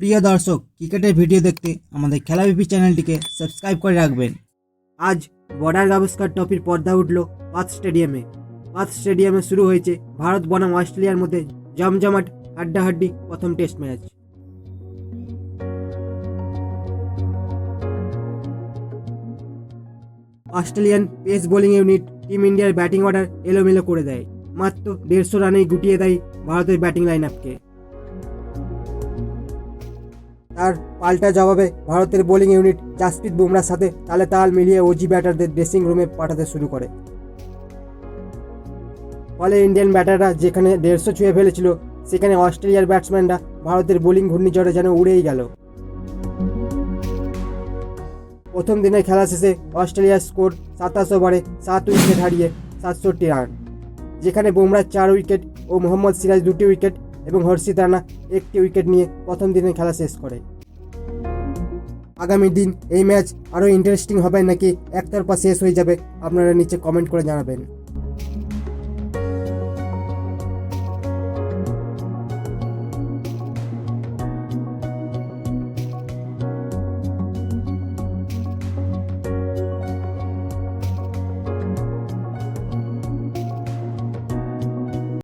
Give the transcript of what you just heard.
প্রিয় দর্শক, ক্রিকেটের ভিডিও দেখতে আমাদের খেলাবিপি চ্যানেলটিকে সাবস্ক্রাইব করে রাখবেন। আজ বর্ডার গাভাস্কার ট্রফির পর্দা উঠল পাথ স্টেডিয়ামে। পাথ স্টেডিয়ামে শুরু হয়েছে ভারত, বনাম, অস্ট্রেলিয়ার মধ্যে জমজমাট হাড্ডাহাড্ডি প্রথম test match. Australian pace bowling unit team ইন্ডিয়ার ব্যাটিং অর্ডার এলোমেলো করে দেয়। মাত্র দেড়শো রানেই গুটিয়ে দেয় ভারতের ব্যাটিং লাইন আপকে তার পাল্টা জবাবে ভারতের বোলিং ইউনিট জাসপ্রীত বুমরার সাথে তালে তাল মিলিয়ে ওজি ব্যাটারদের ড্রেসিং রুমে পাঠাতে শুরু করে। ফলে ইন্ডিয়ান ব্যাটাররা যেখানে দেড়শো ছুঁয়ে ফেলেছিল, সেখানে অস্ট্রেলিয়ার ব্যাটসম্যানরা ভারতের বোলিং ঘূর্ণিঝড়ে যেন উড়েই গেল। প্রথম দিনের খেলা শেষে অস্ট্রেলিয়ার স্কোর সাতাশ ওভারে সাত উইকেট হারিয়ে সাতষট্টি রান। যেখানে বুমরার চার উইকেট ও মোহাম্মদ সিরাজ দুটি উইকেট এবং হর্ষিত রানা একটি উইকেট নিয়ে প্রথম দিনের খেলা শেষ করে। আগামী দিন এই ম্যাচ আরও ইন্টারেস্টিং হবে নাকি একতরফা শেষ হয়ে যাবে আপনারা নিচে কমেন্ট করে জানাবেন।